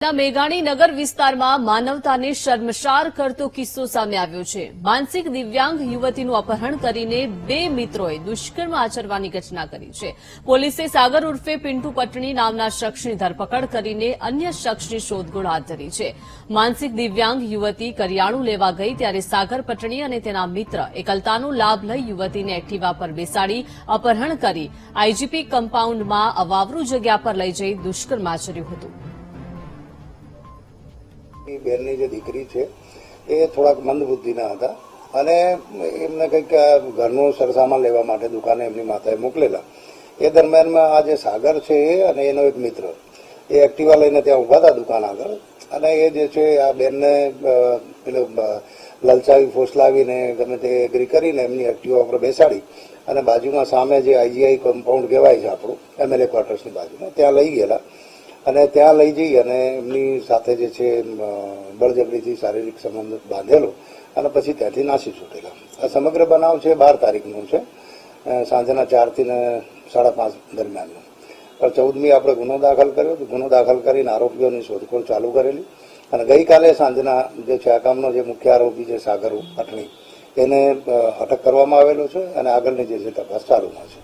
મેઘાણી નગર વિસ્તારમાં માનવતાને શર્મસાર કરતો કિસ્સો સામે આવ્યો છે. માનસિક દિવ્યાંગ યુવતીનું અપહરણ કરીને બે મિત્રોએ દુષ્કર્મ આચરવાની ઘટના કરી છે. પોલીસે સાગર ઉર્ફે પિન્ટુ પટણી નામના શખ્સની ધરપકડ કરીને અન્ય શખ્સની શોધખોળ હાથ ધરી છે. માનસિક દિવ્યાંગ યુવતી કરિયાણું લેવા ગઈ ત્યારે સાગર પટણી અને તેના મિત્ર એકલતાનો લાભ લઈ યુવતીને એક્ટિવા પર બેસાડી અપહરણ કરી આઈજીપી કમ્પાઉન્ડમાં અવાવરૂ જગ્યા પર લઈ જઈ દુષ્કર્મ આચર્યું હતું. બેનની જે દીકરી છે, એ થોડાક મંદબુદ્ધિના હતા અને એમને કંઈક ઘરનું સરસામાન લેવા માટે દુકાને એમની માતાએ મોકલેલા. એ દરમિયાનમાં આ જે સાગર છે એ અને એનો એક મિત્ર, એ એક્ટિવા લઈને ત્યાં ઊભા હતા દુકાન આગળ. અને એ જે છે આ બેનને પેલો લલચાવી, ફોસલાવીને ગમે તે એગ્રી કરીને એમની એક્ટિવા ઉપર બેસાડી અને બાજુમાં સામે જે આઈજીઆઈ કમ્પાઉન્ડ કહેવાય છે આપણું એમએલએ ક્વાર્ટર્સની બાજુમાં, ત્યાં લઈ ગયેલા. અને ત્યાં લઈ જઈ અને એમની સાથે જે છે બળજબરીથી શારીરિક સંબંધ બાંધેલો અને પછી ત્યાંથી નાસી છૂટેલા. આ સમગ્ર બનાવ છે બાર તારીખનું છે સાંજના ચારથી ને સાડા પાંચ દરમિયાનનો. પણ ચૌદમી આપણે ગુનો દાખલ કર્યો, તો ગુનો દાખલ કરીને આરોપીઓની શોધખોળ ચાલુ કરેલી. અને ગઈકાલે સાંજના જે છે, આ કામનો જે મુખ્ય આરોપી છે, સાગર અટણી એને અટક કરવામાં આવેલો છે અને આગળની જે છે, તપાસ ચાલુમાં છે.